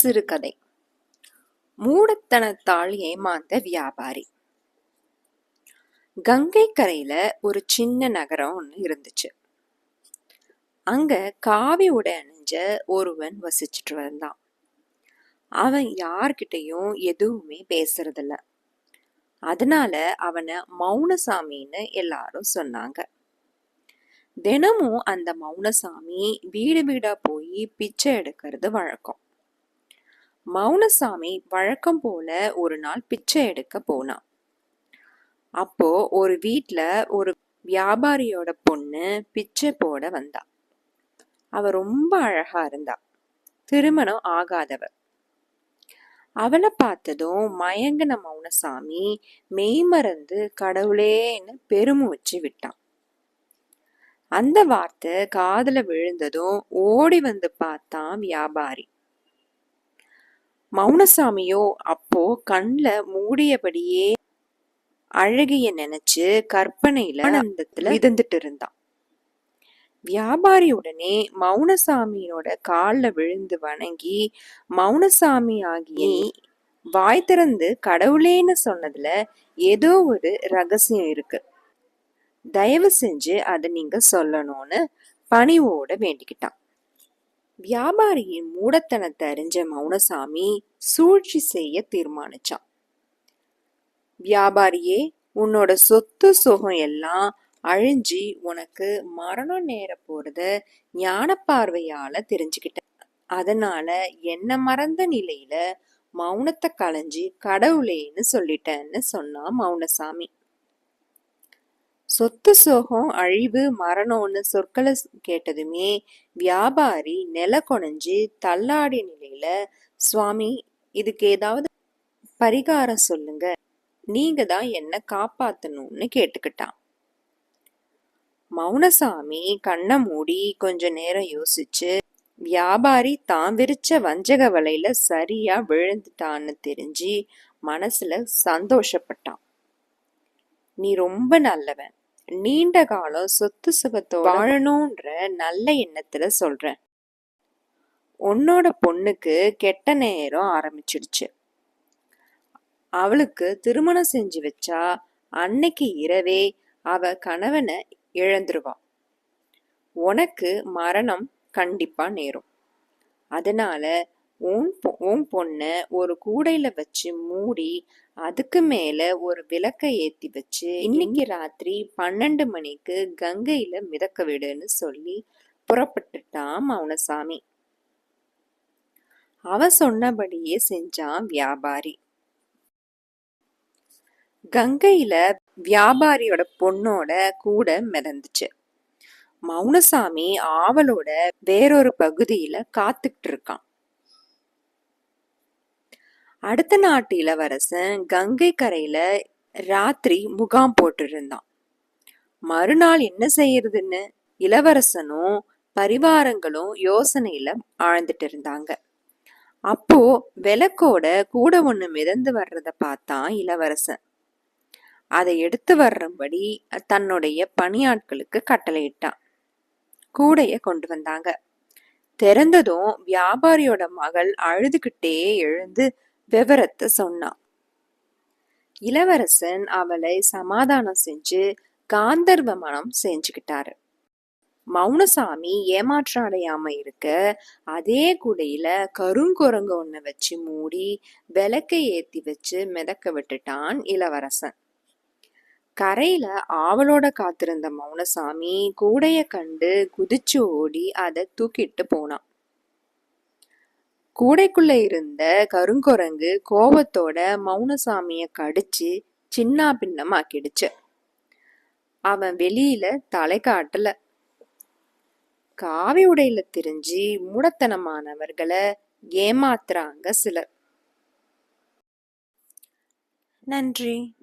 சிறுகதை. மூடத்தனத்தால் ஏமாந்த வியாபாரி. கங்கை கரையில ஒரு சின்ன நகரம் ஒன்று இருந்துச்சு. அங்க காவி உடை அணிஞ்ச ஒருவன் வசிச்சுட்டு வந்தான். அவன் யார்கிட்டயும் எதுவுமே பேசுறதில்ல. அதனால அவனை மௌனசாமின்னு எல்லாரும் சொன்னாங்க. தினமும் அந்த மௌனசாமி வீடு வீடா போய் பிச்சை எடுக்கிறது வழக்கம். மௌனசாமி வழக்கம் போல ஒரு நாள் பிச்சை எடுக்க போனான். அப்போ ஒரு வீட்டில் ஒரு வியாபாரியோட பொண்ணு பிச்சை போட வந்தா. அவ ரொம்ப அழகா இருந்தா. திருமணம் ஆகாதவ. அவளை பார்த்ததும் மயங்கின மௌனசாமி மெய்மறந்து கடவுளேன்னு பெருமூச்சு விட்டான். அந்த வார்த்தை காதல விழுந்ததும் ஓடி வந்து பார்த்தான் வியாபாரி. மௌனசாமியோ அப்போ கண்ல மூடியபடியே அழகிய நினைச்சு கற்பனையில ஆனந்தத்துல மிதந்துட்டு இருந்தான் வியாபாரி உடனே மௌனசாமியோட கால்ல விழுந்து வணங்கி மௌனசாமி ஆகிய வாய் திறந்து கடவுளேன்னு சொன்னதுல ஏதோ ஒரு ரகசியம் இருக்கு. தயவு செஞ்சு அதை நீங்க சொல்லணும்னு பணிவோட வேண்டிக்கிட்டான். வியாபாரியின் மூடத்தனத்தை அறிஞ்ச மௌனசாமி சூழ்ச்சி செய்ய தீர்மானிச்சான். வியாபாரியே உன்னோட சொத்து சுகம் எல்லாம் அழிஞ்சி உனக்கு மரணம் நேர போறத ஞான பார்வையால தெரிஞ்சுக்கிட்ட. அதனால என்ன மறந்த நிலையில மௌனத்தை களைஞ்சி கடவுளேன்னு சொல்லிட்டேன்னு சொன்னான் மௌனசாமி. சொத்து சோகம் அழிவு மரணம்னு சொற்களை கேட்டதுமே வியாபாரி நில கொனைஞ்சு தள்ளாடிய நிலையில சுவாமி இதுக்கு ஏதாவது பரிகாரம் சொல்லுங்க. நீங்க தான் என்ன காப்பாத்தணும்னு கேட்டுக்கிட்டான். மௌனசாமி கண்ணை மூடி கொஞ்ச நேரம் யோசிச்சு வியாபாரி தான் விரிச்ச வஞ்சக வலையில சரியா விழுந்துட்டான்னு தெரிஞ்சு மனசுல சந்தோஷப்பட்டான். நீ ரொம்ப நல்லவன். நீண்ட காலம் சொத்து சுகத்தோட வாழணும்ன்ற நல்ல எண்ணத்துல சொல்றேன். உன்னோட பொண்ணுக்கு கெட்ட நேரம் ஆரம்பிச்சிடுச்சு. அவளுக்கு திருமணம் செஞ்சு வச்சா அன்னைக்கு இரவே அவ கணவனை இழந்துருவான் உனக்கு மரணம் கண்டிப்பா நேரும். அதனால உன் உன் பொண்ணை ஒரு கூடையில வச்சு மூடி அதுக்கு மேல ஒரு விளக்கை ஏத்தி வச்சு இன்னைக்கு ராத்திரி பன்னெண்டு மணிக்கு கங்கையில மிதக்க விடுன்னு சொல்லி புறப்பட்டுட்டான் மௌனசாமி. அவன் சொன்னபடியே செஞ்சான் வியாபாரி. கங்கையில வியாபாரியோட பொண்ணோட கூட மிதந்துச்சு. மௌனசாமி ஆவலோட வேறொரு பகுதியில காத்துக்கிட்டு இருக்கான். அடுத்த நாட்டு இளவரசன் கங்கை கரையில ராத்திரி முகாம் போட்டிருந்தான். மறுநாள் என்ன செய்யறதுன்னு இளவரசனும் பரிவாரங்களும் யோசனையில ஆழ்ந்துட்டு இருந்தாங்க. அப்போ விளக்கோட கூட ஒண்ணு மிதந்து வர்றத பார்த்தான் இளவரசன். அதை எடுத்து வர்றபடி தன்னுடைய பணியாட்களுக்கு கட்டளையிட்டான். கூடைய கொண்டு வந்தாங்க. திறந்ததும் வியாபாரியோட மகள் அழுதுகிட்டே எழுந்து விவரத்தை சொன்னான். இளவரசன் அவளை சமாதானம் செஞ்சு காந்தர்வ மனம் செஞ்சுக்கிட்டாரு. மௌனசாமி ஏமாற்றம் அடையாம இருக்க அதே குடையில கருங்குரங்கு ஒன்ன வச்சு மூடி விளக்கை ஏத்தி வச்சு மிதக்க விட்டுட்டான் இளவரசன். கரையில ஆவலோட காத்திருந்த மௌனசாமி கூடைய கண்டு குதிச்சு ஓடி அதை தூக்கிட்டு போனான். கூடைக்குள்ள இருந்த கருங்குரங்கு கோபத்தோட மௌனசாமிய கடிச்சு சின்ன பின்னமாக்கிடுச்சு. அவன் வெளியில தலை காட்டல. காவி உடையில திரிஞ்சு மூடத்தனமானவர்களை ஏமாத்துறாங்க சிலர். நன்றி.